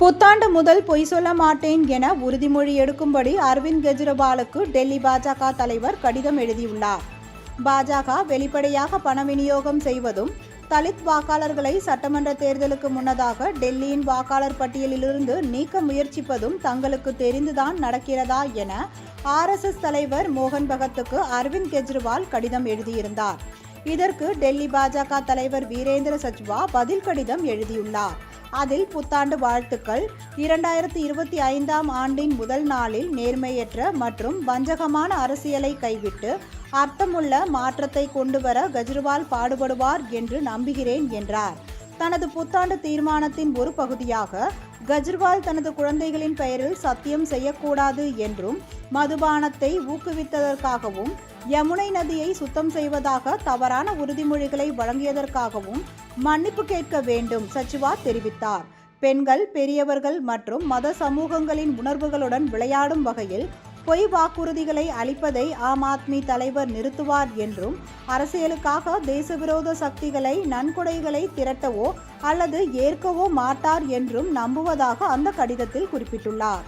புத்தாண்டு முதல் பொய் சொல்ல மாட்டேன் என உறுதிமொழி எடுக்கும்படி அரவிந்த் கெஜ்ரிவாலுக்கு டெல்லி பாஜக தலைவர் கடிதம் எழுதியுள்ளார். பாஜக வெளிப்படையாக பண விநியோகம் செய்வதும் தலித் வாக்காளர்களை சட்டமன்ற தேர்தலுக்கு முன்னதாக டெல்லியின் வாக்காளர் பட்டியலிலிருந்து நீக்க முயற்சிப்பதும் தங்களுக்கு தெரிந்துதான் நடக்கிறதா என ஆர்எஸ்எஸ் தலைவர் மோகன் பகத்துக்கு அரவிந்த் கெஜ்ரிவால் கடிதம் எழுதியிருந்தார். இதற்கு டெல்லி பாஜக தலைவர் வீரேந்திர சச்வா பதில் கடிதம் எழுதியுள்ளார். அதில் புத்தாண்டு வாழ்த்துக்கள். இரண்டாயிரத்தி இருபத்தி ஐந்தாம் ஆண்டின் முதல் நாளில் நேர்மையற்ற மற்றும் வஞ்சகமான அரசியலை கைவிட்டு அர்த்தமுள்ள மாற்றத்தை கொண்டுவர கெஜ்ரிவால் பாடுபடுவார் என்று நம்புகிறேன் என்றார். தனது புத்தாண்டு தீர்மானத்தின் ஒரு பகுதியாக கஜ்ரிவால் தனது குழந்தைகளின் பெயரில் சத்தியம் செய்யக்கூடாது என்றும் மதுபானத்தை ஊக்குவித்ததற்காகவும் யமுனை நதியை சுத்தம் செய்வதாக தவறான உறுதிமொழிகளை வழங்கியதற்காகவும் மன்னிப்பு கேட்க வேண்டும் சச்சிவா தெரிவித்தார். பெண்கள் பெரியவர்கள் மற்றும் மத சமூகங்களின் உணர்வுகளுடன் விளையாடும் வகையில் பொய் வாக்குறுதிகளை அளிப்பதை ஆம் ஆத்மி தலைவர் நிறுத்துவார் என்றும் அரசியலுக்காக தேசவிரோத சக்திகளை நன்கொடைகளை திரட்டவோ அல்லது ஏற்கவோ மாட்டார் என்றும் நம்புவதாக அந்த கடிதத்தில் குறிப்பிட்டுள்ளார்.